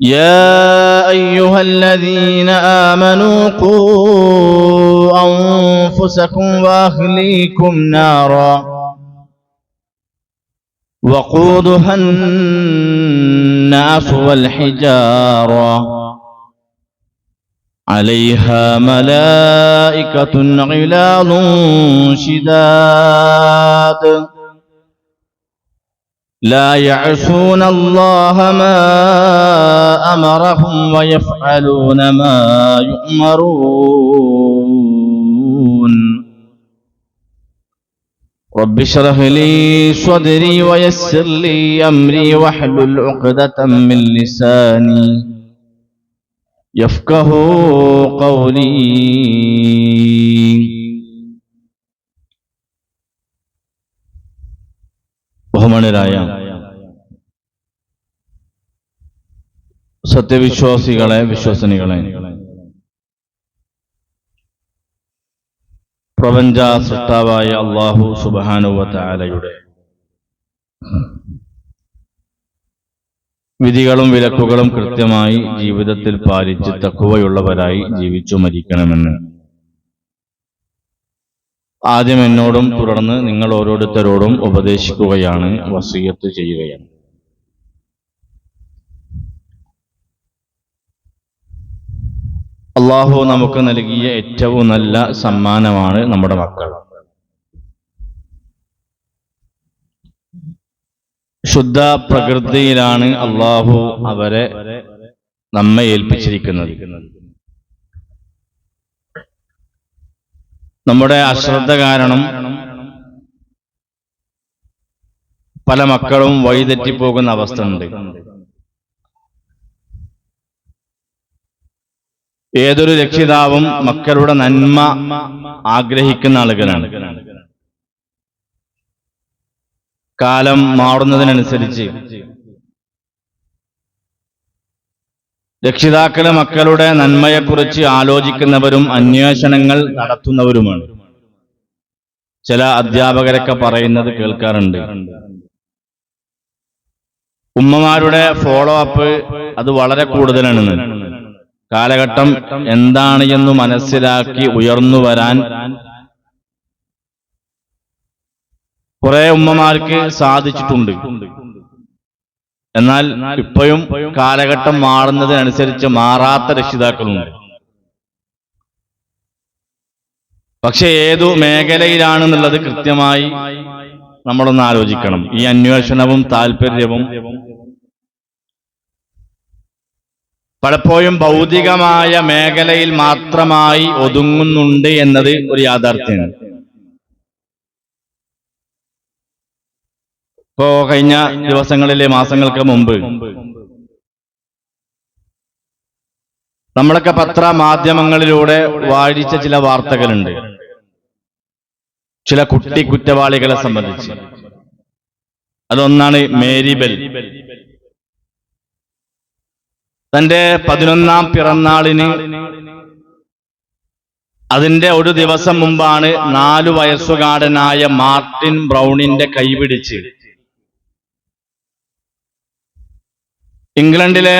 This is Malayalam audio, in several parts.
يا أيها الذين آمنوا قوا أنفسكم وأهليكم نارا وقودها الناس والحجارة عليها ملائكة غلاظ شداد لا يعصون الله ما أمرهم ويفعلون ما يؤمرون. رب اشرح لي صدري ويسر لي أمري واحلل عقدة من لساني يفقه قولي. ബഹുമാനരായ സത്യവിശ്വാസികളെ വിശ്വസനികളെ പ്രപഞ്ച സൃഷ്ടാവായ അള്ളാഹു സുബാനുവലയുടെ വിധികളും വിലക്കുകളും കൃത്യമായി ജീവിതത്തിൽ പാലിച്ച് തക്കുവയുള്ളവരായി ജീവിച്ചു മരിക്കണമെന്ന് ആദ്യം എന്നോടും തുടർന്ന് നിങ്ങൾ ഓരോരുത്തരോടും ഉപദേശിക്കുകയാണ് വസീയത്ത് ചെയ്യുകയാണ്. അള്ളാഹു നമുക്ക് നൽകിയ ഏറ്റവും നല്ല സമ്മാനമാണ് നമ്മുടെ മക്കൾ. ശുദ്ധ പ്രകൃതിയിലാണ് അള്ളാഹു അവരെ നമ്മെ ഏൽപ്പിച്ചിരിക്കുന്നത്. നമ്മുടെ അശ്രദ്ധ കാരണം പല മക്കളും വഴിതെറ്റിപ്പോകുന്ന അവസ്ഥ ഉണ്ട് ഏതൊരു രക്ഷിതാവും മക്കളുടെ നന്മ ആഗ്രഹിക്കുന്ന ആളുകളാണ്. കാലം മാറുന്നതിനനുസരിച്ച് രക്ഷിതാക്കൾ മക്കളുടെ നന്മയെക്കുറിച്ച് ആലോചിക്കുന്നവരും അന്വേഷണങ്ങൾ നടത്തുന്നവരുമാണ്. ചില അധ്യാപകരൊക്കെ പറയുന്നത് കേൾക്കാറുണ്ട്. ഉമ്മമാരുടെ ഫോളോ അപ്പ് അത് വളരെ കൂടുതലാണ് കാലഘട്ടം എന്താണ് എന്ന് മനസ്സിലാക്കി ഉയർന്നു വരാൻ കുറെ ഉമ്മമാർക്ക് സാധിച്ചിട്ടുണ്ട്. എന്നാൽ ഇപ്പോഴും കാലഘട്ടം മാറുന്നതിനനുസരിച്ച് മാറാത്ത രക്ഷിതാക്കളുണ്ട്. പക്ഷെ ഏതു മേഖലയിലാണെന്നുള്ളത് കൃത്യമായി നമ്മളൊന്ന് ആലോചിക്കണം. ഈ അന്വേഷണവും താല്പര്യവും പലപ്പോഴും ഭൗതികമായ മേഖലയിൽ മാത്രമായി ഒതുങ്ങുന്നുണ്ട് എന്നത് ഒരു യാഥാർത്ഥ്യമാണ്. ഇപ്പോ കഴിഞ്ഞ ദിവസങ്ങളിലെ മാസങ്ങൾക്ക് മുമ്പ് നമ്മളൊക്കെ പത്ര മാധ്യമങ്ങളിലൂടെ വാഴിച്ച ചില വാർത്തകളുണ്ട്. ചില കുട്ടി കുറ്റവാളികളെ സംബന്ധിച്ച്. അതൊന്നാണ് മേരിബെൽ തന്റെ പതിനൊന്നാം പിറന്നാളിന് അതിന്റെ ഒരു ദിവസം മുമ്പാണ് നാലു വയസ്സുകാരനായ മാർട്ടിൻ ബ്രൗണിന്റെ കൈപിടിച്ച് ഇംഗ്ലണ്ടിലെ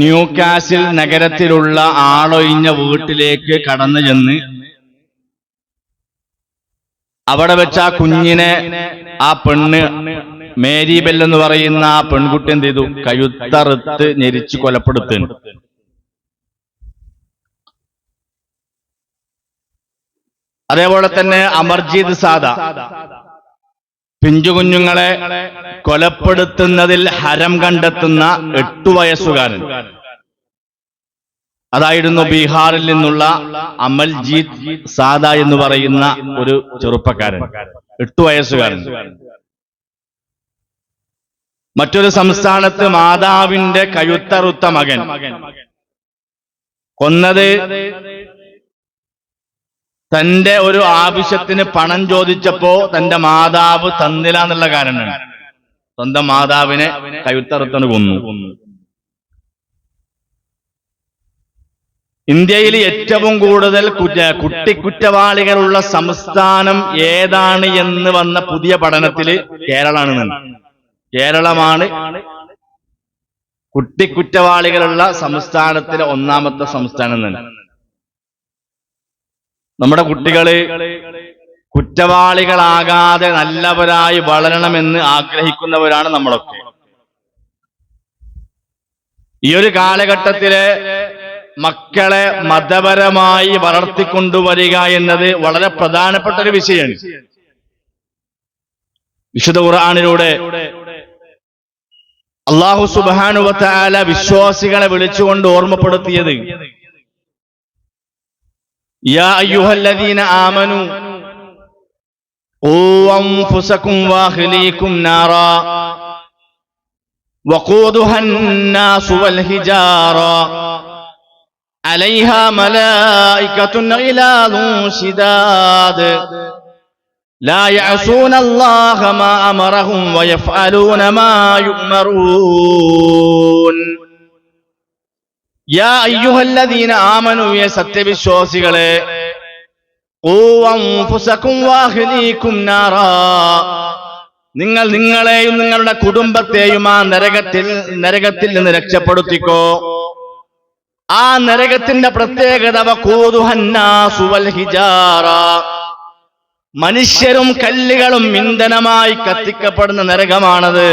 ന്യൂ കാസിൽ നഗരത്തിലുള്ള ആളൊഴിഞ്ഞ വീട്ടിലേക്ക് കടന്നു ചെന്ന് അവിടെ വെച്ച ആ കുഞ്ഞിനെ ആ പെണ്ണ് മേരി ബെൽ എന്ന് പറയുന്ന ആ പെൺകുട്ടി എന്ത് ചെയ്തു? കഴുത്തറുത്ത് ഞെരിച്ച് കൊലപ്പെടുത്തുന്നു അതേപോലെ തന്നെ അമർജീത് സാദ. പിഞ്ചുകുഞ്ഞുങ്ങളെ കൊലപ്പെടുത്തുന്നതിൽ ഹരം കണ്ടെത്തുന്ന എട്ടു വയസ്സുകാരൻ. അതായിരുന്നു ബീഹാറിൽ നിന്നുള്ള അമൽജീത് സാദ എന്ന് പറയുന്ന ഒരു ചെറുപ്പക്കാരൻ. എട്ടു വയസ്സുകാരൻ. മറ്റൊരു സംസ്ഥാനത്ത് മാതാവിന്റെ കഴുത്തറുത്ത മകൻ. കൊന്നത് തന്റെ ഒരു ആവശ്യത്തിന് പണം ചോദിച്ചപ്പോ തന്റെ മാതാവ് തന്നില്ല എന്നുള്ള കാരണമാണ്. സ്വന്തം മാതാവിനെ കഴുത്തറുത്തണ് കൊന്നു. ഇന്ത്യയിൽ ഏറ്റവും കൂടുതൽ കുറ്റ- കുട്ടിക്കുറ്റവാളികളുള്ള സംസ്ഥാനം ഏതാണ് എന്ന് വന്ന പുതിയ പഠനത്തിൽ കേരളമാണ്. കേരളമാണ് കുട്ടിക്കുറ്റവാളികളുള്ള സംസ്ഥാനത്തിലെ ഒന്നാമത്തെ സംസ്ഥാനം തന്നെ നമ്മുടെ കുട്ടികൾ കുറ്റവാളികളാകാതെ നല്ലവരായി വളരണമെന്ന് ആഗ്രഹിക്കുന്നവരാണ് നമ്മളൊക്കെ. ഈ ഒരു കാലഘട്ടത്തിലെ മക്കളെ മതപരമായി വളർത്തിക്കൊണ്ടുവരിക എന്നത് വളരെ പ്രധാനപ്പെട്ട ഒരു വിഷയമാണ്. വിശുദ്ധ ഖുർആാനിലൂടെ അള്ളാഹു സുബാനുവത്തായ വിശ്വാസികളെ വിളിച്ചുകൊണ്ട് ഓർമ്മപ്പെടുത്തിയത് يا أيها الذين آمنوا قوا أنفسكم وأهليكم نارا وقودها الناس والهجارا عليها ملائكة غلاظ شداد لا يعصون الله ما أمرهم ويفعلون ما يؤمرون യാ അയ്യുഹല്ലദീന ആമനു യ സത്യവിശ്വാസികളെ. നിങ്ങൾ നിങ്ങളെയും നിങ്ങളുടെ കുടുംബത്തെയും ആ നരകത്തിൽ നരകത്തിൽ നിന്ന് രക്ഷപ്പെടുത്തിക്കോ. ആ നരകത്തിന്റെ പ്രത്യേകത മനുഷ്യരും കല്ലുകളും ഇന്ധനമായി കത്തിക്കപ്പെടുന്ന നരകമാണത്.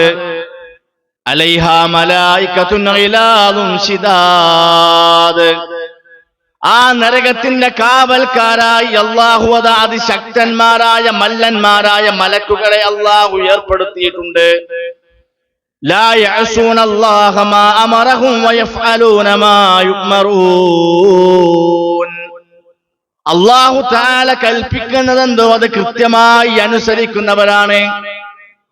ആ നരകത്തിന്റെ കാവൽക്കാരായി അള്ളാഹു അത് അതിശക്തന്മാരായ മല്ലന്മാരായ മലക്കുകളെ അള്ളാഹു ഏർപ്പെടുത്തിയിട്ടുണ്ട്. അള്ളാഹു താല കൽപ്പിക്കുന്നതെന്തോ അത് കൃത്യമായി അനുസരിക്കുന്നവരാണ്.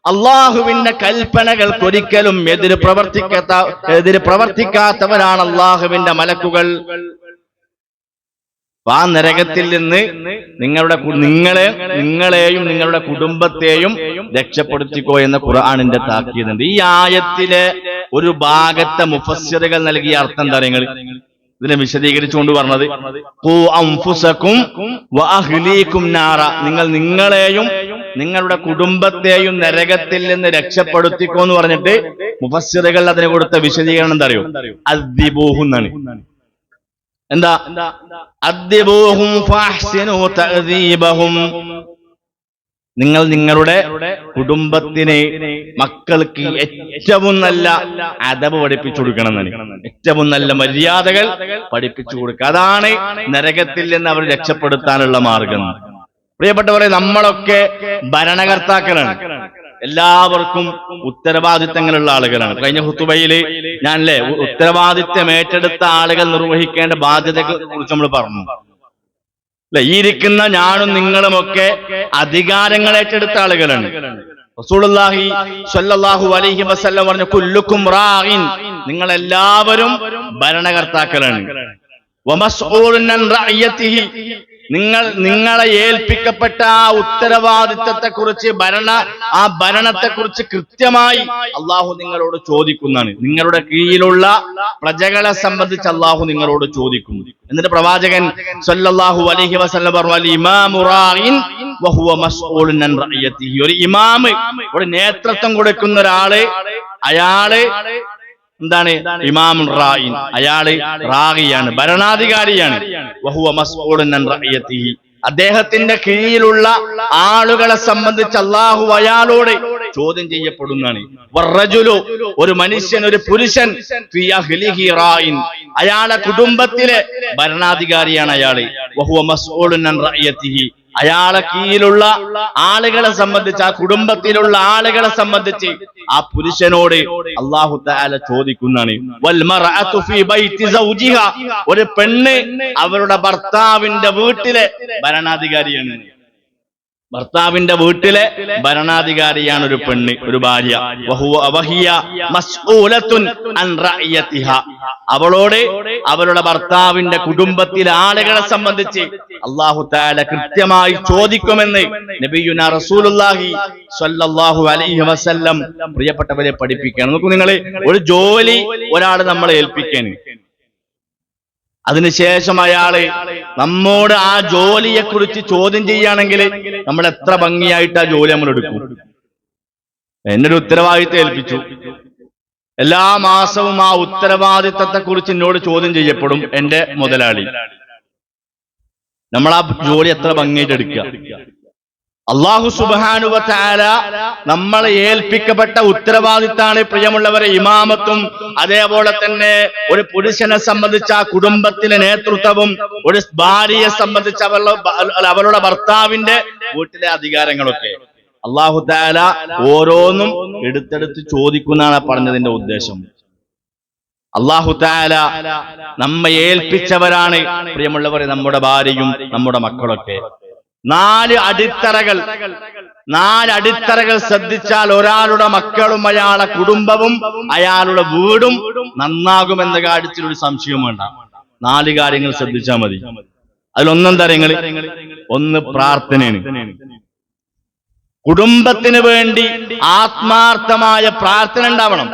അള്ളാഹുവിന്റെ കൽപ്പനകൾക്കൊരിക്കലും എതിര് പ്രവർത്തിക്കാത്ത എതിര് പ്രവർത്തിക്കാത്തവരാണ് അള്ളാഹുവിന്റെ മലക്കുകൾ. ആ നരകത്തിൽ നിന്ന് നിങ്ങളുടെ നിങ്ങളെ നിങ്ങളെയും നിങ്ങളുടെ കുടുംബത്തെയും രക്ഷപ്പെടുത്തിക്കോ എന്ന ഖുർആാനിന്റെ താക്കീതുണ്ട് ഈ ആയത്തിലെ ഒരു ഭാഗത്തെ മുഫസ്സിറുകൾ നൽകിയ അർത്ഥം എന്താ നിങ്ങൾ? ഇതിനെ വിശദീകരിച്ചുകൊണ്ട് പറഞ്ഞത് നിങ്ങൾ നിങ്ങളെയും നിങ്ങളുടെ കുടുംബത്തെയും നരകത്തിൽ നിന്ന് രക്ഷപ്പെടുത്തിക്കോ എന്ന് പറഞ്ഞിട്ട് മുഫസ്സിറുകൾ അതിന് കൊടുത്ത വിശദീകരണം എന്താ അറിയോ? അദ്ദിബൂഹു എന്നാണ്. എന്താ? അദ്ദിബൂഹും നിങ്ങൾ നിങ്ങളുടെ കുടുംബത്തിന് മക്കൾക്ക് ഏറ്റവും നല്ല അദബ് പഠിപ്പിച്ചു കൊടുക്കണം ഏറ്റവും നല്ല മര്യാദകൾ പഠിപ്പിച്ചു കൊടുക്കുക. അതാണ് നരകത്തിൽ നിന്ന് അവർ രക്ഷപ്പെടുത്താനുള്ള മാർഗം. പ്രിയപ്പെട്ടവരെ നമ്മളൊക്കെ ഭരണകർത്താക്കളാണ്. എല്ലാവർക്കും ഉത്തരവാദിത്തങ്ങളുള്ള ആളുകളാണ്. കഴിഞ്ഞ ഹുത്തുബയിൽ ഞാൻ അല്ലേ ഉത്തരവാദിത്തം ഏറ്റെടുത്ത ആളുകൾ നിർവഹിക്കേണ്ട ബാധ്യതകളെ കുറിച്ച് നമ്മൾ പറഞ്ഞു. അല്ലെ? ഈ ഇരിക്കുന്ന ഞാനും നിങ്ങളുമൊക്കെ അധികാരങ്ങൾ ഏറ്റെടുത്ത ആളുകളാണ്. റസൂലുള്ളാഹി സ്വല്ലല്ലാഹു അലൈഹി വസല്ലം പറഞ്ഞു കുല്ലുക്കും റാഇൻ നിങ്ങൾ എല്ലാവരും ഭരണകർത്താക്കളാണ് നിങ്ങൾ നിങ്ങളെ ഏൽപ്പിക്കപ്പെട്ട ആ ഉത്തരവാദിത്തത്തെ കുറിച്ച് ഭരണ ആ ഭരണത്തെ കുറിച്ച് കൃത്യമായി അള്ളാഹു നിങ്ങളോട് ചോദിക്കുന്നതാണ് നിങ്ങളുടെ കീഴിലുള്ള പ്രജകളെ സംബന്ധിച്ച് അള്ളാഹു നിങ്ങളോട് ചോദിക്കുന്നു എന്നിട്ട് പ്രവാചകൻ സല്ലല്ലാഹു അലൈഹി വസല്ലം പറഞ്ഞു "അൽ ഇമാമു റാഇൻ വഹുവ മസ്ഊലുൻ അൻ റഅയത്തിഹി." ഒരു ഇമാമ് ഒരു നേതൃത്വം കൊടുക്കുന്ന ഒരാൾ അയാൾ എന്താണ്? ഇമാം റായിൻ. അയാൾ റാഗിയാണ് ഭരണാധികാരിയാണ്. അദ്ദേഹത്തിന്റെ കീഴിലുള്ള ആളുകളെ സംബന്ധിച്ച് അള്ളാഹു അയാളോട് ചോദ്യം ചെയ്യപ്പെടുന്നതാണ്. ഒരു മനുഷ്യൻ ഒരു പുരുഷൻ അയാളെ കുടുംബത്തിലെ ഭരണാധികാരിയാണ് അയാൾ. അയാളെ കീഴിലുള്ള ആളുകളെ സംബന്ധിച്ച് ആ കുടുംബത്തിലുള്ള ആളുകളെ സംബന്ധിച്ച് ആ പുരുഷനോട് അള്ളാഹു താല ചോദിക്കുന്നതാണ്. ഒരു പെണ്ണ് അവരുടെ ഭർത്താവിന്റെ വീട്ടിലെ ഭരണാധികാരിയാണ്. ഭർത്താവിന്റെ വീട്ടിലെ ഭരണാധികാരിയാണ് ഒരു പെണ്ണ് ഒരു ഭാര്യ. അവളോട് അവരുടെ ഭർത്താവിന്റെ കുടുംബത്തിലെ ആളുകളെ സംബന്ധിച്ച് അള്ളാഹു താല കൃത്യമായി ചോദിക്കുമെന്ന് നബിയുന റസൂലുള്ളാഹി സ്വല്ലല്ലാഹു അലൈഹി വസല്ലം പ്രിയപ്പെട്ടവരെ പഠിപ്പിക്കുകയാണ്. നോക്കൂ നിങ്ങൾ ഒരു ജോലി ഒരാൾ നമ്മളെ ഏൽപ്പിക്കാൻ അതിനുശേഷം അയാൾ നമ്മോട് ആ ജോലിയെ കുറിച്ച് ചോദ്യം ചെയ്യുകയാണെങ്കിൽ നമ്മൾ എത്ര ഭംഗിയായിട്ട് ആ ജോലി നമ്മൾ എടുക്കും. എന്നൊരു ഉത്തരവാദിത്തം ഏൽപ്പിച്ചു. എല്ലാ മാസവും ആ ഉത്തരവാദിത്തത്തെ കുറിച്ച് എന്നോട് ചോദ്യം ചെയ്യപ്പെടും എന്റെ മുതലാളി. നമ്മൾ ആ ജോലി എത്ര ഭംഗിയായിട്ട് എടുക്കുക. അള്ളാഹു സുബാനുവത്താല നമ്മളെ ഏൽപ്പിക്കപ്പെട്ട ഉത്തരവാദിത്താണ് പ്രിയമുള്ളവരെ ഇമാമത്തും അതേപോലെ തന്നെ ഒരു പുരുഷനെ സംബന്ധിച്ച ആ കുടുംബത്തിലെ നേതൃത്വവും ഒരു ഭാര്യയെ സംബന്ധിച്ച അവരുടെ അവരുടെ ഭർത്താവിന്റെ വീട്ടിലെ അധികാരങ്ങളൊക്കെ. അള്ളാഹു താല ഓരോന്നും എടുത്തെടുത്ത് ചോദിക്കുന്നതാണ് പറഞ്ഞതിന്റെ ഉദ്ദേശം. അള്ളാഹു താല നമ്മെ ഏൽപ്പിച്ചവരാണ് പ്രിയമുള്ളവരെ നമ്മുടെ ഭാര്യയും നമ്മുടെ മക്കളൊക്കെ. നാല് അടിത്തറകൾ. നാല് അടിത്തറകൾ ശ്രദ്ധിച്ചാൽ ഒരാളുടെ മക്കളും അയാളുടെ കുടുംബവും അയാളുടെ വീടും നന്നാകുമെന്ന കാര്യത്തിൽ ഒരു സംശയം വേണ്ട. നാല് കാര്യങ്ങൾ ശ്രദ്ധിച്ചാൽ മതി. അതിലൊന്നെന്താ നിങ്ങൾ ഒന്ന് പ്രാർത്ഥനയാണ്. കുടുംബത്തിന് വേണ്ടി ആത്മാർത്ഥമായ പ്രാർത്ഥന ഉണ്ടാവണം.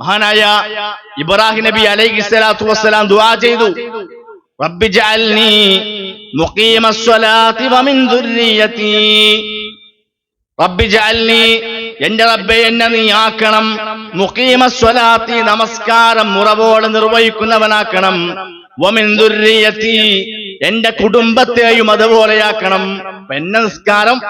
മഹാനായ ഇബ്രാഹിം നബി അലൈഹി സ്വലാത്തു വസ്സലാം ദുആ ചെയ്തു. എന്റെ റബ്ബെ എന്നെ നീ ആക്കണം. മുഖീമസ്വലാത്തി നമസ്കാരം മുറവോടെ നിർവഹിക്കുന്നവനാക്കണം. എന്റെ കുടുംബത്തെയും അതുപോലെയാക്കണം. എന്നെ നിസ്കാരം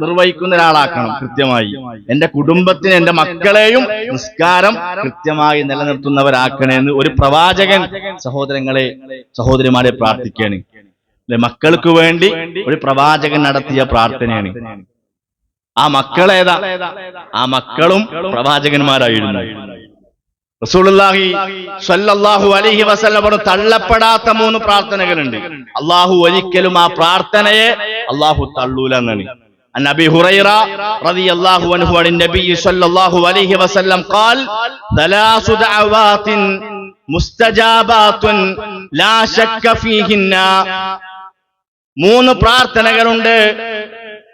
നിർവഹിക്കുന്ന ഒരാളാക്കണം കൃത്യമായി. എന്റെ കുടുംബത്തിന് എന്റെ മക്കളെയും നിസ്കാരം കൃത്യമായി നിലനിർത്തുന്നവരാക്കണേന്ന് ഒരു പ്രവാചകൻ സഹോദരങ്ങളെ സഹോദരിമാരെ പ്രാർത്ഥിക്കുകയാണ്. അല്ലെ മക്കൾക്ക് വേണ്ടി ഒരു പ്രവാചകൻ നടത്തിയ പ്രാർത്ഥനയാണ്. ആ മക്കളേതാ? ആ മക്കളും പ്രവാചകന്മാരായിരുന്നു. റസൂലുള്ളാഹി സ്വല്ലല്ലാഹു അലൈഹി വസല്ലം പറഞ്ഞു തള്ളപ്പെടാത്ത മൂന്ന് പ്രാർത്ഥനകളുണ്ട് അള്ളാഹു ഒരിക്കലും ആ പ്രാർത്ഥനയെ അള്ളാഹു തള്ളൂല എന്നാണ് عن ابي هريره رضي الله عنه عن النبي صلى الله عليه وسلم قال ثلاث دعوات مستجابات لا شك فيهن മൂന്ന് പ്രാർത്ഥനകളുണ്ട്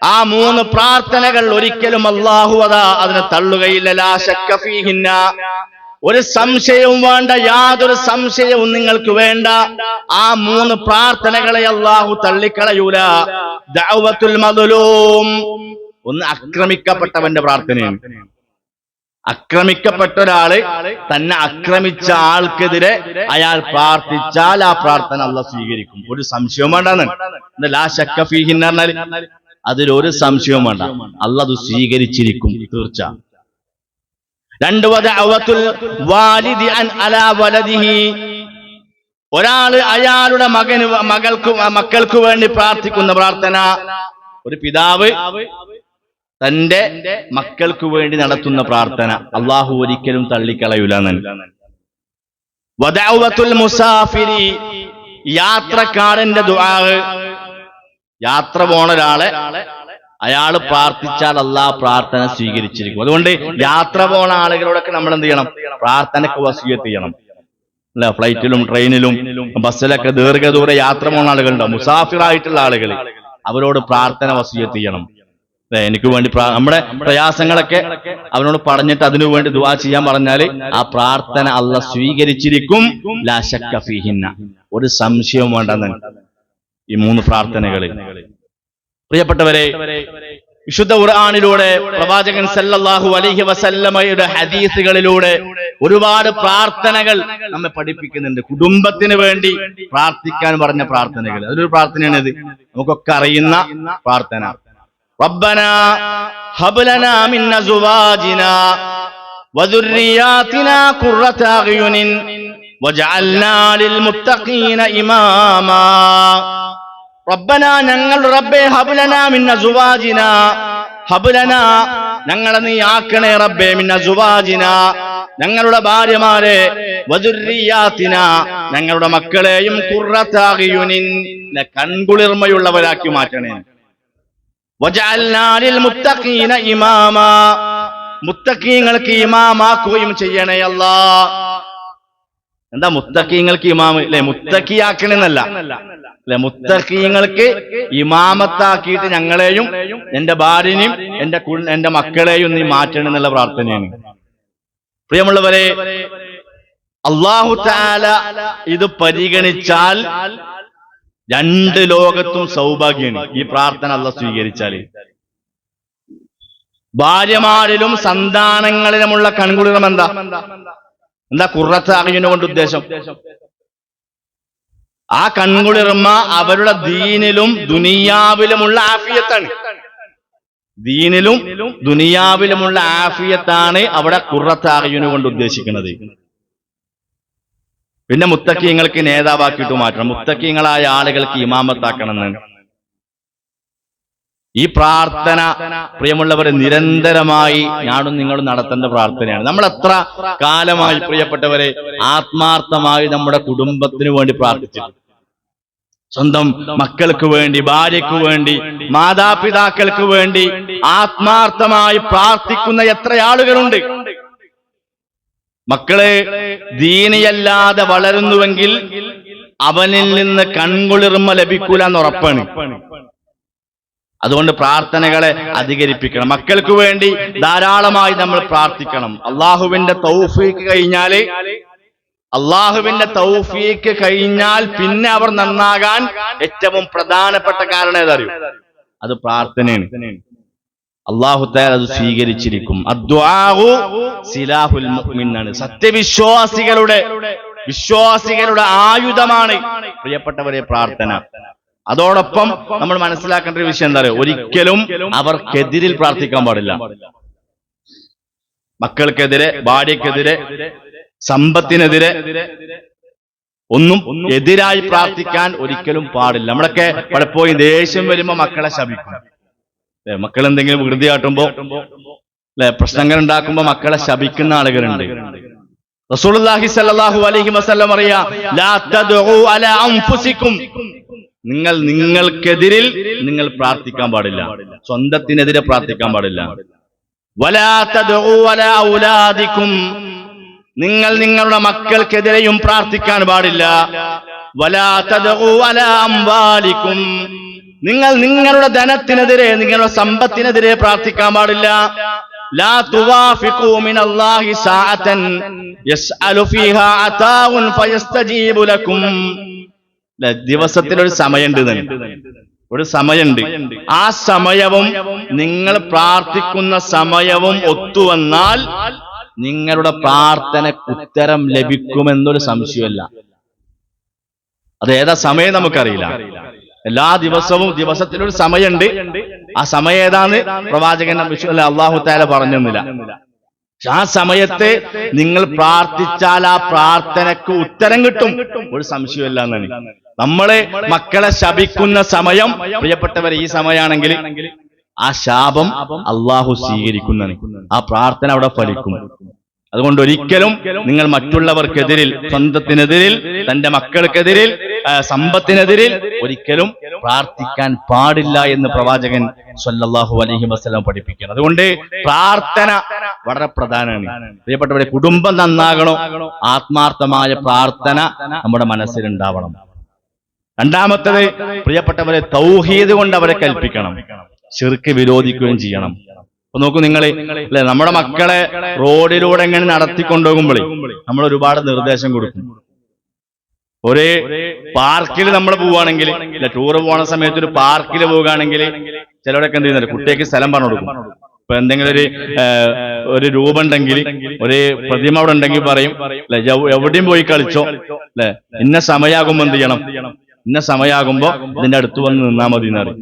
ആ മൂന്ന് പ്രാർത്ഥനകൾ ഒരിക്കലും അള്ളാഹു അതാ അതിനെ തള്ളുകയില്ല ലാ ശക്ക ഫീഹിന്ന ഒരു സംശയവും വേണ്ട യാതൊരു സംശയവും നിങ്ങൾക്ക് വേണ്ട. ആ മൂന്ന് പ്രാർത്ഥനകളെ അള്ളാഹു തള്ളിക്കളയൂല. ദഅവത്തുൽ മതുലൂം ഒന്ന് അക്രമിക്കപ്പെട്ടവന്റെ പ്രാർത്ഥനയാണ്. അക്രമിക്കപ്പെട്ട ഒരാൾ തന്നെ അക്രമിച്ച ആൾക്കെതിരെ അയാൾ പ്രാർത്ഥിച്ചാൽ ആ പ്രാർത്ഥന അല്ല സ്വീകരിക്കും. ഒരു സംശയവും വേണ്ടെന്ന്. ലാ ശക്ക പറഞ്ഞാൽ അതിലൊരു സംശയവും വേണ്ട. അല്ല അത് സ്വീകരിച്ചിരിക്കും. തീർച്ച രണ്ട് വദഅവത്തുൽ വാലിദി അൻ അലാ വലദിഹി. ഒരാൾ അയാളുടെ മകന് മകൾക്ക് മക്കൾക്ക് വേണ്ടി പ്രാർത്ഥിക്കുന്ന പ്രാർത്ഥന. ഒരു പിതാവ് തന്റെ മക്കൾക്ക് വേണ്ടി നടത്തുന്ന പ്രാർത്ഥന. അള്ളാഹു ഒരിക്കലും തള്ളിക്കളയൂല വദഅവത്തുൽ മുസാഫിരി യാത്രക്കാരന്റെ ദുആ. യാത്ര പോണ ഒരാളെ അയാൾ പ്രാർത്ഥിച്ചാൽ അല്ലാ പ്രാർത്ഥന സ്വീകരിച്ചിരിക്കും. അതുകൊണ്ട് യാത്ര പോണ ആളുകളോടൊക്കെ നമ്മൾ എന്ത് ചെയ്യണം? പ്രാർത്ഥനക്ക് വസീയത്ത് ചെയ്യണം. അല്ല? ഫ്ലൈറ്റിലും ട്രെയിനിലും ബസ്സിലൊക്കെ ദീർഘദൂര യാത്ര പോകുന്ന ആളുകളുണ്ടാവും മുസാഫിറായിട്ടുള്ള ആളുകൾ അവരോട് പ്രാർത്ഥന വസീയത്ത് ചെയ്യണം. അല്ലെ? എനിക്ക് വേണ്ടി നമ്മുടെ പ്രയാസങ്ങളൊക്കെ അവനോട് പറഞ്ഞിട്ട് അതിനു വേണ്ടി ദുവാ ചെയ്യാൻ പറഞ്ഞാൽ ആ പ്രാർത്ഥന അല്ല സ്വീകരിച്ചിരിക്കും. ലാ ശക്ക ഫീഹിന്ന. ഒരു സംശയവും വേണ്ടെന്ന്. ഈ മൂന്ന് പ്രാർത്ഥനകളിൽ പ്രിയപ്പെട്ടവരെ വിശുദ്ധ ഖുർആനിലൂടെ പ്രവാചകൻ സല്ലല്ലാഹു അലൈഹി വസല്ലമയുടെ ഹദീസുകളിലൂടെ ഒരുപാട് പ്രാർത്ഥനകൾ നമ്മെ പഠിപ്പിക്കുന്നുണ്ട് കുടുംബത്തിന് വേണ്ടി പ്രാർത്ഥിക്കാൻ പറഞ്ഞ പ്രാർത്ഥനകൾ അതൊരു പ്രാർത്ഥനയാണ് ഇത് നമുക്കൊക്കെ അറിയുന്ന പ്രാർത്ഥന ربنا هب لنا من ازواجنا وذرياتنا قرة اعين وجعلنا للمتقين اماما റബ്ബന ഞങ്ങൾ റബ്ബേ ഹബുലന മിന്ന സുവാജിന. ഹബുലന ഞങ്ങളെ നീ ആക്കണേ റബ്ബേ മിന്ന സുവാജിന. ഞങ്ങളുടെ ഭാര്യമാരെ വധുര്യാത്തിന ഞങ്ങളുടെ മക്കളെയും കുറത്താകിയുനിൻ കൺകുളിർമയുള്ളവരാക്കി മാറ്റണേ. വജഅൽനാ ലിൽ മുത്തഖീന ഇമാമ. മുത്തക്കീങ്ങൾക്ക് ഇമാമാക്കുകയും ചെയ്യണേ അല്ലാ എന്താ മുത്തഖീങ്ങൾക്ക് ഇമാമ് അല്ലെ മുത്തക്കിയാക്കണെന്നല്ല അല്ലെ മുത്തക്കീങ്ങൾക്ക് ഇമാമത്താക്കിയിട്ട് ഞങ്ങളെയും എന്റെ ഭാര്യനെയും എന്റെ എന്റെ മക്കളെയും നീ മാറ്റണം എന്നുള്ള പ്രാർത്ഥനയാണ്. പ്രിയമുള്ളവരെ അള്ളാഹു താല ഇത് പരിഗണിച്ചാൽ രണ്ട് ലോകത്തും സൗഭാഗ്യമാണ്. ഈ പ്രാർത്ഥന അല്ല സ്വീകരിച്ചാൽ ഭാര്യമാരിലും സന്താനങ്ങളിലുമുള്ള കൺകുളിരം എന്താ എന്താ കുറത്ത് അറിയുന്ന കൊണ്ട് ഉദ്ദേശം? ആ കൺകുളിർമ അവരുടെ ദീനിലും ദുനിയാവിലുമുള്ള ആഫിയത്താണ്. ദീനിലും ദുനിയാവിലുമുള്ള ആഫിയത്താണ് അവിടെ കുറത്ത് അറിയുന്ന കൊണ്ട് ഉദ്ദേശിക്കുന്നത്. പിന്നെ മുത്തക്കീങ്ങൾക്ക് നേതാവാക്കിയിട്ട് മാറ്റണം. മുത്തക്കീങ്ങളായ ആളുകൾക്ക് ഇമാമത്താക്കണമെന്ന്. ഈ പ്രാർത്ഥന പ്രിയമുള്ളവരെ നിരന്തരമായി ഞാനും നിങ്ങളും നടത്തേണ്ട പ്രാർത്ഥനയാണ്. നമ്മൾ എത്ര കാലമായി പ്രിയപ്പെട്ടവരെ ആത്മാർത്ഥമായി നമ്മുടെ കുടുംബത്തിന് വേണ്ടി പ്രാർത്ഥിച്ചിട്ടുണ്ട് സ്വന്തം മക്കൾക്ക് വേണ്ടി ഭാര്യയ്ക്ക് വേണ്ടി മാതാപിതാക്കൾക്ക് വേണ്ടി ആത്മാർത്ഥമായി പ്രാർത്ഥിക്കുന്ന എത്ര ആളുകളുണ്ട്. മക്കളെ ദീനിയല്ലാതെ വളരുന്നുവെങ്കിൽ അവനിൽ നിന്ന് കൺകുളിർമ ലഭിക്കൂല എന്ന് ഉറപ്പാണ്. അതുകൊണ്ട് പ്രാർത്ഥനകളെ അധികരിപ്പിക്കണം. മക്കൾക്ക് വേണ്ടി ധാരാളമായി നമ്മൾ പ്രാർത്ഥിക്കണം. അള്ളാഹുവിന്റെ തൗഫീക്ക് കഴിഞ്ഞാൽ അള്ളാഹുവിന്റെ തൗഫീക്ക് കഴിഞ്ഞാൽ പിന്നെ അവർ നന്നാകാൻ ഏറ്റവും പ്രധാനപ്പെട്ട കാരണം ഏതറിയും? അത് പ്രാർത്ഥനയാണ്. അള്ളാഹു അത് സ്വീകരിച്ചിരിക്കും. സിലാഹുൽ മുഅ്മിനാണ്. സത്യവിശ്വാസികളുടെ വിശ്വാസികളുടെ ആയുധമാണ് പ്രിയപ്പെട്ടവരെ പ്രാർത്ഥന. അതോടൊപ്പം നമ്മൾ മനസ്സിലാക്കേണ്ട ഒരു വിഷയം എന്താ പറയുക ഒരിക്കലും അവർക്കെതിരിൽ പ്രാർത്ഥിക്കാൻ പാടില്ല. മക്കൾക്കെതിരെ ഭാര്യക്കെതിരെ സമ്പത്തിനെതിരെ ഒന്നും എതിരായി പ്രാർത്ഥിക്കാൻ ഒരിക്കലും പാടില്ല. നമ്മളൊക്കെ പലപ്പോഴും ദേഷ്യം വരുമ്പോ മക്കളെ ശപിക്കും. അല്ലെ? മക്കൾ എന്തെങ്കിലും വികൃതി കാട്ടുമ്പോ അല്ലെ? പ്രശ്നങ്ങൾ ഉണ്ടാക്കുമ്പോ മക്കളെ ശപിക്കുന്ന ആളുകളുണ്ട്. റസൂലുള്ളാഹി സ്വല്ലല്ലാഹു അലൈഹി വസല്ലം പറയാ നിങ്ങൾ നിങ്ങൾക്കെതിരിൽ നിങ്ങൾ പ്രാർത്ഥിക്കാൻ പാടില്ല. സ്വന്തത്തിനെതിരെ പ്രാർത്ഥിക്കാൻ പാടില്ല. വലാ തദ്ഉ അലാ ഔലാദിക്കും. നിങ്ങൾ നിങ്ങളുടെ മക്കൾക്കെതിരെയും പ്രാർത്ഥിക്കാൻ പാടില്ല. വലാ തദ്ഉ അലാ അംവാലിക്കും. നിങ്ങൾ നിങ്ങളുടെ ധനത്തിനെതിരെ നിങ്ങളുടെ സമ്പത്തിനെതിരെ പ്രാർത്ഥിക്കാൻ പാടില്ല. ലാ തുവാഫിഖു യസ്അലു അതാഉൻ ഫയസ്തജീബു ദിവസത്തിലൊരു സമയമുണ്ട് തന്നെ ഒരു സമയമുണ്ട്. ആ സമയവും നിങ്ങൾ പ്രാർത്ഥിക്കുന്ന സമയവും ഒത്തുവന്നാൽ നിങ്ങളുടെ പ്രാർത്ഥനയ്ക്ക് ഉത്തരം ലഭിക്കുമെന്നൊരു സംശയമല്ല അത് ഏതാ സമയം നമുക്കറിയില്ല. എല്ലാ ദിവസവും ദിവസത്തിലൊരു സമയമുണ്ട്. ആ സമയം ഏതാന്ന് പ്രവാചകൻ അള്ളാഹു താല പറഞ്ഞൊന്നുമില്ല. ആ സമയത്ത് നിങ്ങൾ പ്രാർത്ഥിച്ചാൽ ആ പ്രാർത്ഥനക്ക് ഉത്തരം കിട്ടും. ഒരു സംശയമല്ല എന്നാണ് നമ്മളെ മക്കളെ ശപിക്കുന്ന സമയം പ്രിയപ്പെട്ടവർ ഈ സമയമാണെങ്കിൽ ആ ശാപം അള്ളാഹു സ്വീകരിക്കുന്നതാണ് ആ പ്രാർത്ഥന അവിടെ ഫലിക്കും. അതുകൊണ്ട് ഒരിക്കലും നിങ്ങൾ മറ്റുള്ളവർക്കെതിരിൽ സ്വന്തത്തിനെതിരിൽ തന്റെ മക്കൾക്കെതിരിൽ സമ്പത്തിനെതിരിൽ ഒരിക്കലും പ്രാർത്ഥിക്കാൻ പാടില്ല എന്ന് പ്രവാചകൻ സല്ലല്ലാഹു അലൈഹി വസല്ലം പഠിപ്പിക്കണം അതുകൊണ്ട് പ്രാർത്ഥന വളരെ പ്രധാനമാണ്. പ്രിയപ്പെട്ടവരെ കുടുംബം നന്നാകണോ ആത്മാർത്ഥമായ പ്രാർത്ഥന നമ്മുടെ മനസ്സിലുണ്ടാവണം. രണ്ടാമത്തത് പ്രിയപ്പെട്ടവരെ തൗഹീദ് കൊണ്ട് അവരെ കൽപ്പിക്കണം ചെറുക്ക് വിരോധിക്കുകയും ചെയ്യണം. അപ്പൊ നോക്കൂ നിങ്ങളെ അല്ലെ നമ്മുടെ മക്കളെ റോഡിലൂടെ എങ്ങനെ നടത്തിക്കൊണ്ടുപോകുമ്പോഴേ നമ്മൾ ഒരുപാട് നിർദ്ദേശം കൊടുക്കും. ഒരേ പാർക്കിൽ നമ്മൾ പോവുകയാണെങ്കിൽ അല്ലെ ടൂർ പോകുന്ന സമയത്ത് ഒരു പാർക്കിൽ പോവുകയാണെങ്കിൽ ചിലരൊക്കെ എന്ത് ചെയ്യുന്നില്ല കുട്ടിക്ക് സ്ഥലം പറഞ്ഞു കൊടുക്കും. ഇപ്പൊ എന്തെങ്കിലും ഒരു ഒരു രൂപം ഉണ്ടെങ്കിൽ ഒരു പ്രതിമ അവിടെ ഉണ്ടെങ്കിൽ പറയും അല്ലെ എവിടെയും പോയി കളിച്ചോ അല്ലെ ഇന്ന സമയാകുമ്പോ എന്ത് ചെയ്യണം? ഇന്ന സമയാകുമ്പോ ഇതിന്റെ അടുത്ത് വന്ന് നിന്നാ മതി എന്ന് പറയും.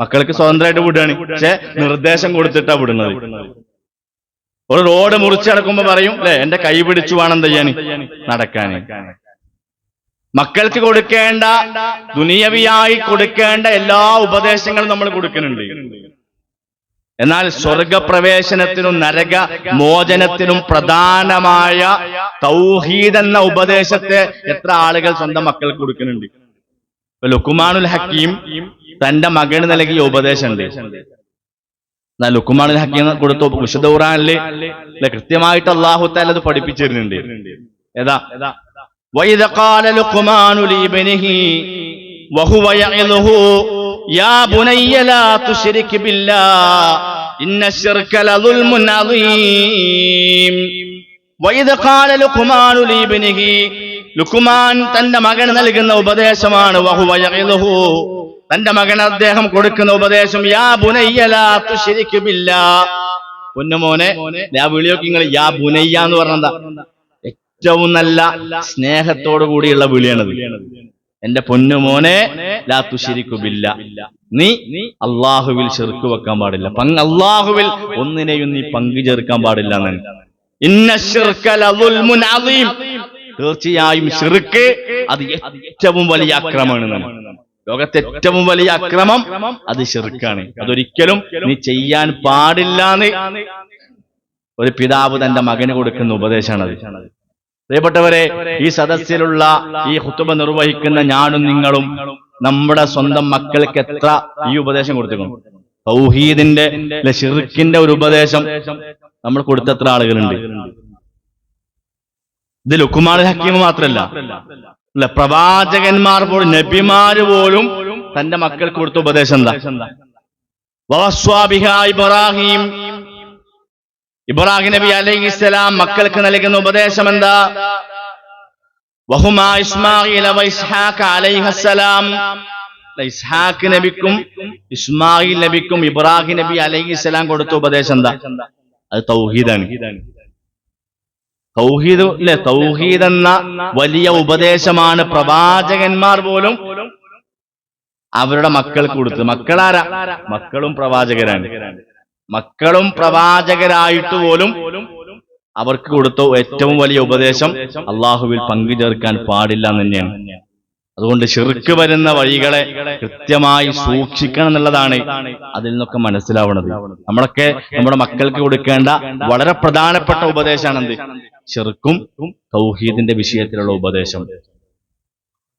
മക്കൾക്ക് സ്വതന്ത്രമായിട്ട് വിടുകയാണ്. പക്ഷെ നിർദ്ദേശം കൊടുത്തിട്ടാ വിടുന്നത്. ഒരു റോഡ് മുറിച്ചടക്കുമ്പോ പറയും അല്ലെ എന്റെ കൈ പിടിച്ചു വേണം തയ്യാൻ നടക്കാന്. മക്കൾക്ക് കൊടുക്കേണ്ട ദുനിയവിയായി കൊടുക്കേണ്ട എല്ലാ ഉപദേശങ്ങളും നമ്മൾ കൊടുക്കുന്നുണ്ട്. എന്നാൽ സ്വർഗപ്രവേശനത്തിനും നരക മോചനത്തിനും പ്രധാനമായ തൗഹീദ് എന്ന ഉപദേശത്തെ എത്ര ആളുകൾ സ്വന്തം മക്കൾക്ക് കൊടുക്കുന്നുണ്ട്. ലുക്കുമാനുൽ ഹക്കീം തന്റെ മകന് നൽകിയ ഉപദേശമുണ്ട് എന്നാൽ ലുക്കുമാനുൽ ഹക്കീം കൊടുത്ത വിശുദ്ധ ഖുറാനില് ല്ലേ, കൃത്യമായിട്ട് അള്ളാഹു താല അത് പഠിപ്പിച്ചിരുന്നുണ്ട് ഏതാ وإذ قال لقمان لابنه وهو يعظه يا بني لا تشرك بالله إن الشرك لظلم عظيم وإذ قال لقمان لابنه ലുക്കുമാൻ തന്റെ മകന് നൽകുന്ന ഉപദേശമാണ്. തന്റെ മകൻ അദ്ദേഹം കൊടുക്കുന്ന ഉപദേശം യാ ബുനയ്യ ശരിക്കുമില്ല പൊന്നുമോനെ ആ വിളിയൊക്കെ നിങ്ങൾ യാ ബുനയ്യ എന്ന് പറഞ്ഞതാ. ഏറ്റവും നല്ല സ്നേഹത്തോടു കൂടിയുള്ള വിളിയാണത്. എന്റെ പൊന്നുമോനെ ലാത്തു ശരിക്കുമില്ല നീ അള്ളാഹുവിൽ ചെറുക്ക് വെക്കാൻ പാടില്ല. പങ് അള്ളാഹുവിൽ ഒന്നിനെയും നീ പങ്കു ചേർക്കാൻ പാടില്ല ഇന്ന. തീർച്ചയായും ഷിർക്ക് അത് ഏറ്റവും വലിയ അക്രമമാണ് ലോകത്തെ ഏറ്റവും വലിയ അക്രമം അത് ഷിർക്കാണ് അതൊരിക്കലും നീ ചെയ്യാൻ പാടില്ല എന്ന് ഒരു പിതാവ് തന്റെ മകന് കൊടുക്കുന്ന ഉപദേശമാണത്. പ്രിയപ്പെട്ടവരെ ഈ സദസ്സിലുള്ള ഈ ഹുത്തുബ നിർവഹിക്കുന്ന ഞാനും നിങ്ങളും നമ്മുടെ സ്വന്തം മക്കൾക്ക് എത്ര ഈ ഉപദേശം കൊടുത്തിരിക്കണം തൗഹീദിന്റെ ഷിർക്കിന്റെ ഒരു ഉപദേശം നമ്മൾ കൊടുത്തത്ര ആളുകളുണ്ട്? ഇത് ലുക്കുമാർ ഹക്കീം മാത്രല്ല അല്ല പ്രവാചകന്മാർ പോലും നബിമാര് പോലും തന്റെ മക്കൾക്ക് കൊടുത്ത ഉപദേശം എന്താ? ഇബ്രാഹിം. ഇബ്രാഹിം നബി അലൈഹിസ്സലാം മക്കൾക്ക് നൽകുന്ന ഉപദേശം എന്താ? വഹുമാ ഇസ്മായിൽ വ ഇസ്ഹാഖ് നബിക്കും ഇസ്മായിൽ നബിക്കും ഇബ്രാഹിം നബി അലൈഹിസ്സലാം കൊടുത്ത ഉപദേശം എന്താ? അത് തൗഹീദാണ്. തൗഹീദ് അല്ലെ തൗഹീദ് എന്ന വലിയ ഉപദേശമാണ് പ്രവാചകന്മാർ പോലും അവരുടെ മക്കൾക്ക് കൊടുത്തത്. മക്കളാരാ? മക്കളും പ്രവാചകരാണ്. മക്കളും പ്രവാചകരായിട്ട് പോലും അവർക്ക് കൊടുത്ത ഏറ്റവും വലിയ ഉപദേശം അള്ളാഹുവിൽ പങ്കു ചേർക്കാൻ പാടില്ല എന്ന് തന്നെയാണ്. അതുകൊണ്ട് ചെറുക്ക് വരുന്ന വഴികളെ കൃത്യമായി സൂക്ഷിക്കണം എന്നുള്ളതാണ് അതിൽ നിന്നൊക്കെ മനസ്സിലാവുന്നത്. നമ്മളൊക്കെ നമ്മുടെ മക്കൾക്ക് കൊടുക്കേണ്ട വളരെ പ്രധാനപ്പെട്ട ഉപദേശമാണ് എന്ത് ഷിർക്കും തൗഹീദിന്റെ വിഷയത്തിലുള്ള ഉപദേശം.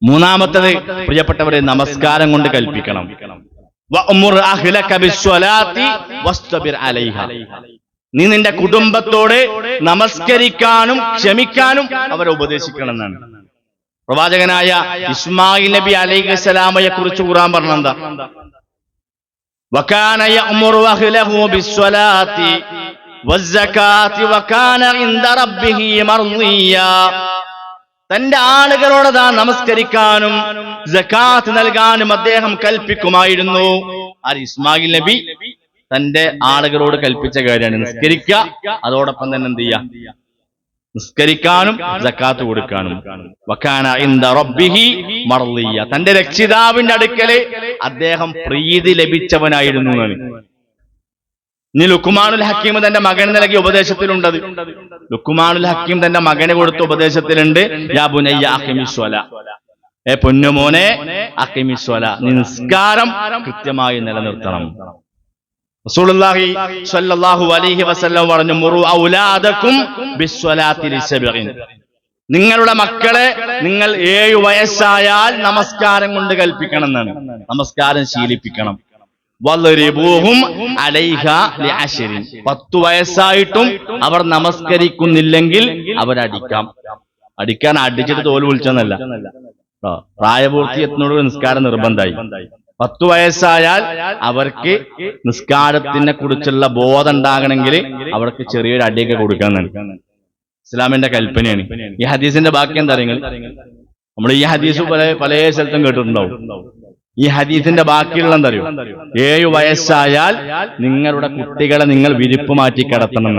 മൂന്നാമത്തത് പ്രിയപ്പെട്ടവരെ നമസ്കാരം കൊണ്ട് കൽപ്പിക്കണം. നീ നിന്റെ കുടുംബത്തോട് നമസ്കരിക്കാനും ക്ഷമിക്കാനും അവരെ ഉപദേശിക്കണമെന്നാണ്. പ്രവാചകനായ ഇസ്മായിൽ നബി അലൈഹി സ്വലാമയെ കുറിച്ച് ഖുറാൻ പറഞ്ഞെന്താ തന്റെ ആളുകളോട് താൻ നമസ്കരിക്കാനും ജക്കാത്ത് നൽകാനും അദ്ദേഹം കൽപ്പിക്കുമായിരുന്നു. അത് ഇസ്മായിൽ നബി? തന്റെ ആളുകളോട് കൽപ്പിച്ച കാര്യമാണ്. നിസ്കരിക്കുക അതോടൊപ്പം തന്നെ എന്ത് ചെയ്യാം? നിസ്കരിക്കാനും ജക്കാത്ത് കൊടുക്കാനും. വക്കാന റബ്ബിഹി മർളിയ തന്റെ രക്ഷിതാവിന്റെ അടുക്കൽ അദ്ദേഹം പ്രീതി ലഭിച്ചവനായിരുന്നു ഇനി ലുക്കുമാനുൽ ഹക്കീം തന്റെ മകന് നൽകിയ ഉപദേശത്തിലുണ്ടത്. ലുക്കുമാനുൽ ഹക്കീം തന്റെ മകന് കൊടുത്ത ഉപദേശത്തിലുണ്ട്. ഏ പൊന്നുമോനെ അക്കിമിസ്വല നീ നിസ്കാരം കൃത്യമായി നിലനിർത്തണം. റസൂലുള്ളാഹി സ്വല്ലല്ലാഹു അലൈഹി വസല്ലം പറഞ്ഞു നിങ്ങളുടെ മക്കളെ നിങ്ങൾ ഏഴു വയസ്സായാൽ നമസ്കാരം കൊണ്ട് കൽപ്പിക്കണം എന്നാണ്. നമസ്കാരം ശീലിപ്പിക്കണം. പത്തു വയസ്സായിട്ടും അവർ നമസ്കരിക്കുന്നില്ലെങ്കിൽ അവരടിക്കാം. അടിക്കാൻ അടിച്ചിട്ട് തോൽ വിളിച്ചെന്നല്ല. ആ, പ്രായപൂർത്തി എത്തുന്നോട് നിസ്കാരം നിർബന്ധമായി. പത്തു വയസ്സായാൽ അവർക്ക് നിസ്കാരത്തിനെ കുറിച്ചുള്ള ബോധം ഉണ്ടാകണമെങ്കിൽ അവർക്ക് ചെറിയൊരു അടിയൊക്കെ കൊടുക്കണം ഇസ്ലാമിന്റെ കൽപ്പനയാണ്. ഈ ഹദീസിന്റെ ബാക്കി എന്താ നമ്മൾ ഈ ഹദീസ് പല പല സ്ഥലത്തും കേട്ടിട്ടുണ്ടാവും. ഈ ഹദീസിന്റെ ബാക്കിയുള്ള എന്താ അറിയോ? ഏഴു വയസ്സായാൽ നിങ്ങളുടെ കുട്ടികളെ നിങ്ങൾ വിരിപ്പ് മാറ്റി കിടത്തണം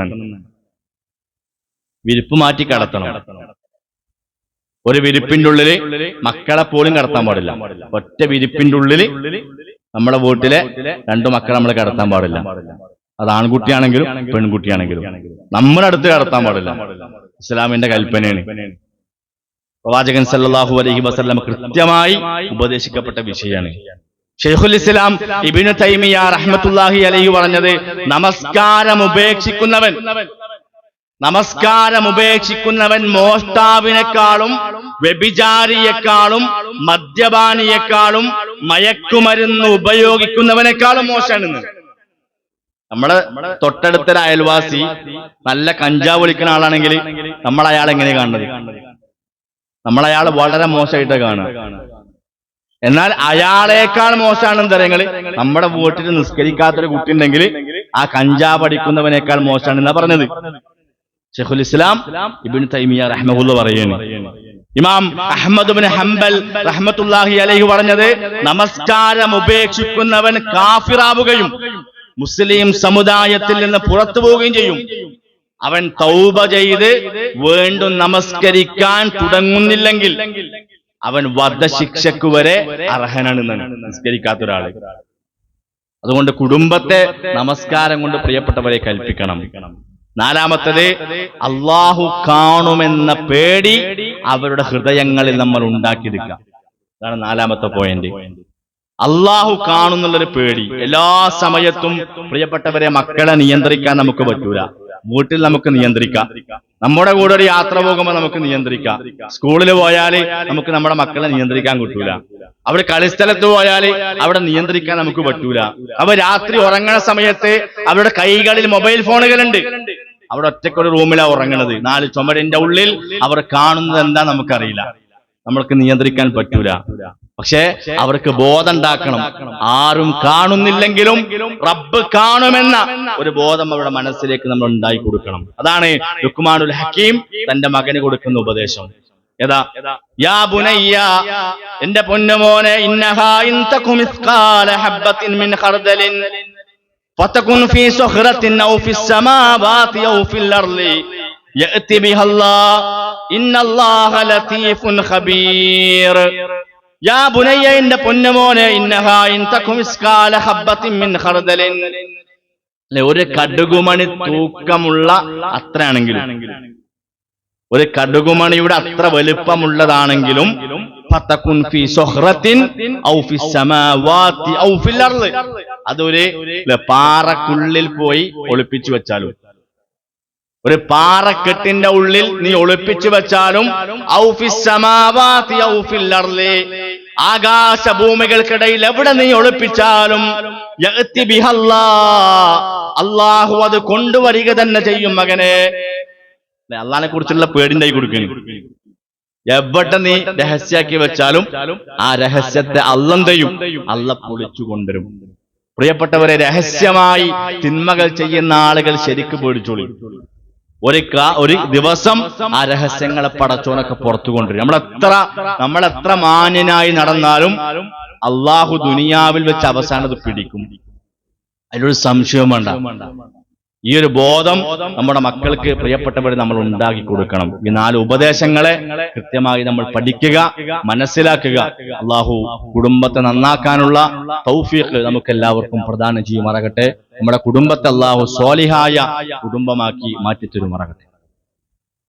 വിരിപ്പ് മാറ്റി കിടത്തണം. ഒരു വിരിപ്പിന്റെ ഉള്ളിൽ മക്കളെ പോലും കടത്താൻ പാടില്ല. ഒറ്റ വിരിപ്പിന്റെ ഉള്ളിൽ നമ്മുടെ വീട്ടിലെ രണ്ടു മക്കളെ നമ്മൾ കടത്താൻ പാടില്ല. അത് ആൺകുട്ടിയാണെങ്കിലും പെൺകുട്ടിയാണെങ്കിലും. നമ്മുടെ അടുത്ത് കടത്താൻ പാടില്ല. ഇസ്ലാമിന്റെ കൽപ്പനയാണ്. പ്രവാചകൻ സല്ലാഹു അലഹി വസല്ലം കൃത്യമായി ഉപദേശിക്കപ്പെട്ട വിഷയമാണ്. ഷെയ്ഖുൽ ഇസ്ലാം ഇബിനു തൈമിയ റഹ്മത്തുല്ലാഹി അലഹി പറഞ്ഞത് നമസ്കാരം ഉപേക്ഷിക്കുന്നവൻ നമസ്കാരം ഉപേക്ഷിക്കുന്നവൻ മോഷ്ടാവിനേക്കാളും വ്യഭിചാരിയെക്കാളും മദ്യപാനിയെക്കാളും മയക്കുമരുന്ന് ഉപയോഗിക്കുന്നവനേക്കാളും മോശമാണെന്ന്. നമ്മൾ തൊട്ടടുത്തൊരു അയൽവാസി നല്ല കഞ്ചാവ് വിളിക്കുന്ന ആളാണെങ്കിൽ നമ്മൾ അയാൾ എങ്ങനെ കാണുന്നത്? നമ്മൾ അയാൾ വളരെ മോശമായിട്ട് കാണുക. എന്നാൽ അയാളേക്കാൾ മോശമാണെന്ന് തരങ്ങൾ നമ്മുടെ വീട്ടിൽ നിസ്കരിക്കാത്തൊരു കുട്ടി ഉണ്ടെങ്കിൽ ആ കഞ്ചാ പഠിക്കുന്നവനേക്കാൾ മോശമാണ് എന്നാ പറഞ്ഞത്. ഷെഖുൽ ഇസ്ലാം ഇബിൻ തൈമിയ റഹ്മുള്ള പറയുന്നു. ഇമാം അഹമ്മദ് ഹംബൽ റഹ്മത്തുല്ലാഹി അലൈഹി പറഞ്ഞത് നമസ്കാരം ഉപേക്ഷിക്കുന്നവൻ കാഫിറാവുകയും മുസ്ലിം സമുദായത്തിൽ നിന്ന് പുറത്തു പോവുകയും ചെയ്യും. അവൻ തൗബ ചെയ്ത് വീണ്ടും നമസ്കരിക്കാൻ തുടങ്ങുന്നില്ലെങ്കിൽ അവൻ വധശിക്ഷക്ക് വരെ അർഹനാണ് നമസ്കരിക്കാത്ത ഒരാൾ. അതുകൊണ്ട് കുടുംബത്തെ നമസ്കാരം കൊണ്ട് പ്രിയപ്പെട്ടവരെ കൽപ്പിക്കണം. നാലാമത്തത് അള്ളാഹു കാണുമെന്ന പേടി അവരുടെ ഹൃദയങ്ങളിൽ നമ്മൾ ഉണ്ടാക്കിയെടുക്കുക. അതാണ് നാലാമത്തെ പോയിന്റ് അള്ളാഹു കാണുന്നുള്ളൊരു പേടി എല്ലാ സമയത്തും പ്രിയപ്പെട്ടവരെ മക്കളെ നിയന്ത്രിക്കാൻ നമുക്ക് പറ്റൂല. വീട്ടിൽ നമുക്ക് നിയന്ത്രിക്കാം. നമ്മുടെ കൂടെ ഒരു യാത്ര പോകുമ്പോൾ നമുക്ക് നിയന്ത്രിക്കാം. സ്കൂളിൽ പോയാൽ നമുക്ക് നമ്മുടെ മക്കളെ നിയന്ത്രിക്കാൻ കിട്ടൂല. അവിടെ കളിസ്ഥലത്ത് പോയാൽ അവിടെ നിയന്ത്രിക്കാൻ നമുക്ക് പറ്റൂല. അവ രാത്രി ഉറങ്ങണ സമയത്ത് അവരുടെ കൈകളിൽ മൊബൈൽ ഫോണുകളുണ്ട്. അവിടെ ഒറ്റക്കൊരു റൂമിലാ ഉറങ്ങണത്. നാല് ചുമരിന്റെ ഉള്ളിൽ അവർ കാണുന്നത് എന്താ നമുക്കറിയില്ല. നമ്മൾക്ക് നിയന്ത്രിക്കാൻ പറ്റൂല. പക്ഷേ അവർക്ക് ബോധം ഉണ്ടാക്കണം ആരും കാണുന്നില്ലെങ്കിലും റബ്ബ് കാണുമെന്ന ഒരു ബോധം അവരുടെ മനസ്സിലേക്ക് നമ്മൾ ഉണ്ടായി കൊടുക്കണം. അതാണ് ലുക്മാനുൽ ഹക്കീം തന്റെ മകന് കൊടുക്കുന്ന ഉപദേശം. യാ ബുനയ്യ എന്റെ പൊന്നുമോനെ ഇന്നഹാ യാ ബുനയ്യ എന്റെ പൊന്നമോനെ അല്ലെ ഒരു കടുകുമണി തൂക്കമുള്ള അത്രയാണെങ്കിലും ഒരു കടുകുമണിയുടെ അത്ര വലുപ്പമുള്ളതാണെങ്കിലും അതൊരു പാറക്കുള്ളിൽ പോയി ഒളിപ്പിച്ചു വെച്ചാലും ഒരു പാറക്കെട്ടിന്റെ ഉള്ളിൽ നീ ഒളിപ്പിച്ചു വെച്ചാലും ആകാശ ഭൂമികൾക്കിടയിൽ എവിടെ നീ ഒളിപ്പിച്ചാലും. അള്ളാഹു അത് കൊണ്ടുവരിക തന്നെ ചെയ്യും മകനെ. അള്ളഹാനെ കുറിച്ചുള്ള പേടിണ്ടായി കൊടുക്കുന്നു എവിടെ നീ രഹസ്യാക്കി വെച്ചാലും ആ രഹസ്യത്തെ അല്ലന്തയും അല്ല പൊളിച്ചു കൊണ്ടുവരും. പ്രിയപ്പെട്ടവരെ രഹസ്യമായി തിന്മകൾ ചെയ്യുന്ന ആളുകൾ ശരിക്ക് പേടിച്ചോളി. ഒരു ഒരു ദിവസം ആ രഹസ്യങ്ങളെ പടച്ചോനൊക്കെ പുറത്തു കൊണ്ടുവരും. നമ്മളെത്ര നമ്മളെത്ര മാന്യനായി നടന്നാലും അള്ളാഹു ദുനിയാവിൽ വെച്ച് അവസാനം അത് പിടിക്കും. അതിലൊരു സംശയവും വേണ്ട. ഈ ഒരു ബോധം നമ്മുടെ മക്കൾക്ക് പ്രിയപ്പെട്ടവരെ നമ്മൾ ഉണ്ടാക്കി കൊടുക്കണം. ഈ നാല് ഉപദേശങ്ങളെ കൃത്യമായി നമ്മൾ പഠിക്കുക മനസ്സിലാക്കുക. അള്ളാഹു കുടുംബത്തെ നന്നാക്കാനുള്ള തൗഫീഖ് നമുക്ക് എല്ലാവർക്കും പ്രദാനം ചെയ്യുമാറാകട്ടെ. നമ്മുടെ കുടുംബത്തെ അള്ളാഹു സ്വാലിഹായ കുടുംബമാക്കി മാറ്റിത്തരുമാറാകട്ടെ.